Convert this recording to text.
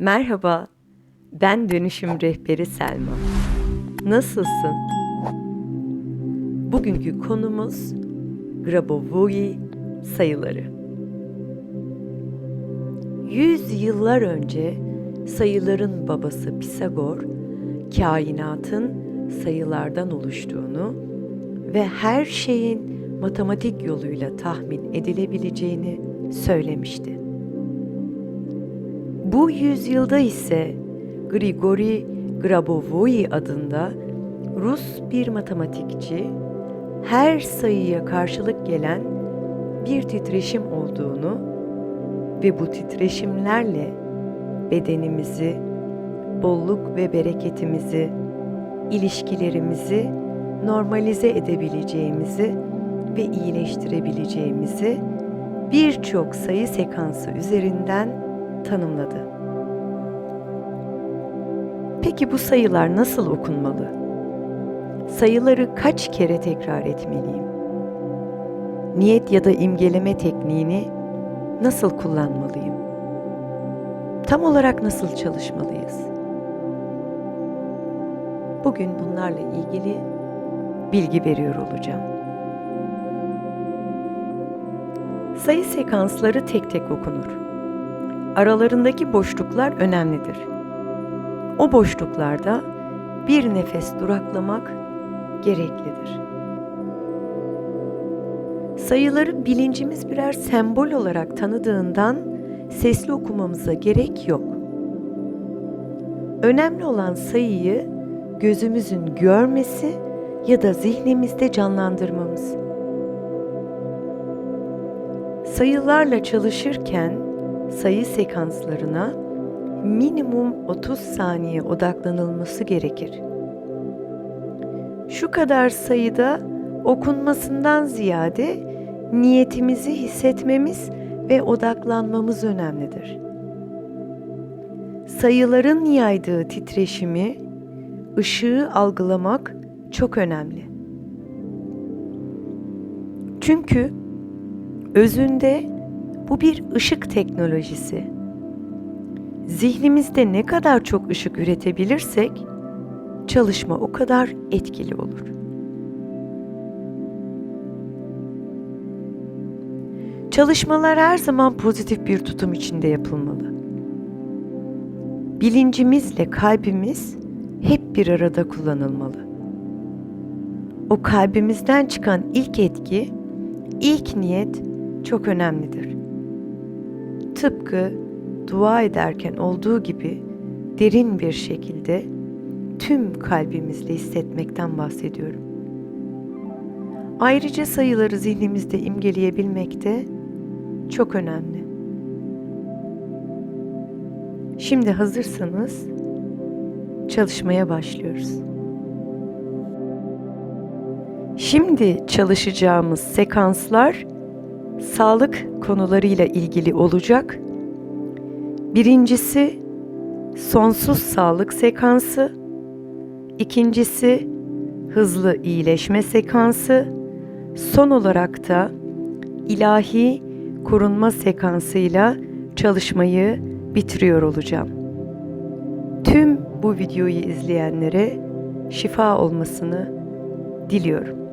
Merhaba, ben dönüşüm rehberi Selma. Nasılsın? Bugünkü konumuz Grabovoi sayıları. Yüz yıllar önce sayıların babası Pisagor, kainatın sayılardan oluştuğunu ve her şeyin matematik yoluyla tahmin edilebileceğini söylemişti. Bu yüzyılda ise Grigori Grabovoi adında Rus bir matematikçi her sayıya karşılık gelen bir titreşim olduğunu ve bu titreşimlerle bedenimizi, bolluk ve bereketimizi, ilişkilerimizi normalize edebileceğimizi ve iyileştirebileceğimizi birçok sayı sekansı üzerinden tanımladı. Peki bu sayılar nasıl okunmalı? Sayıları kaç kere tekrar etmeliyim? Niyet ya da imgeleme tekniğini nasıl kullanmalıyım? Tam olarak nasıl çalışmalıyız? Bugün bunlarla ilgili bilgi veriyor olacağım. Sayı sekansları tek tek okunur. Aralarındaki boşluklar önemlidir. O boşluklarda bir nefes duraklamak gereklidir. Sayıları bilincimiz birer sembol olarak tanıdığından sesli okumamıza gerek yok. Önemli olan sayıyı gözümüzün görmesi ya da zihnimizde canlandırmamız. Sayılarla çalışırken sayı sekanslarına minimum 30 saniye odaklanılması gerekir. Şu kadar sayıda okunmasından ziyade niyetimizi hissetmemiz ve odaklanmamız önemlidir. Sayıların yaydığı titreşimi, ışığı algılamak çok önemli. Çünkü özünde bu bir ışık teknolojisi. Zihnimizde ne kadar çok ışık üretebilirsek çalışma o kadar etkili olur. Çalışmalar her zaman pozitif bir tutum içinde yapılmalı. Bilincimizle kalbimiz hep bir arada kullanılmalı. O kalbimizden çıkan ilk etki, ilk niyet çok önemlidir. Tıpkı dua ederken olduğu gibi derin bir şekilde tüm kalbimizle hissetmekten bahsediyorum. Ayrıca sayıları zihnimizde imgeleyebilmek de çok önemli. Şimdi hazırsanız çalışmaya başlıyoruz. Şimdi çalışacağımız sekanslar sağlık konularıyla ilgili olacak. Birincisi sonsuz sağlık sekansı, ikincisi hızlı iyileşme sekansı, son olarak da ilahi korunma sekansıyla çalışmayı bitiriyor olacağım. Tüm bu videoyu izleyenlere şifa olmasını diliyorum.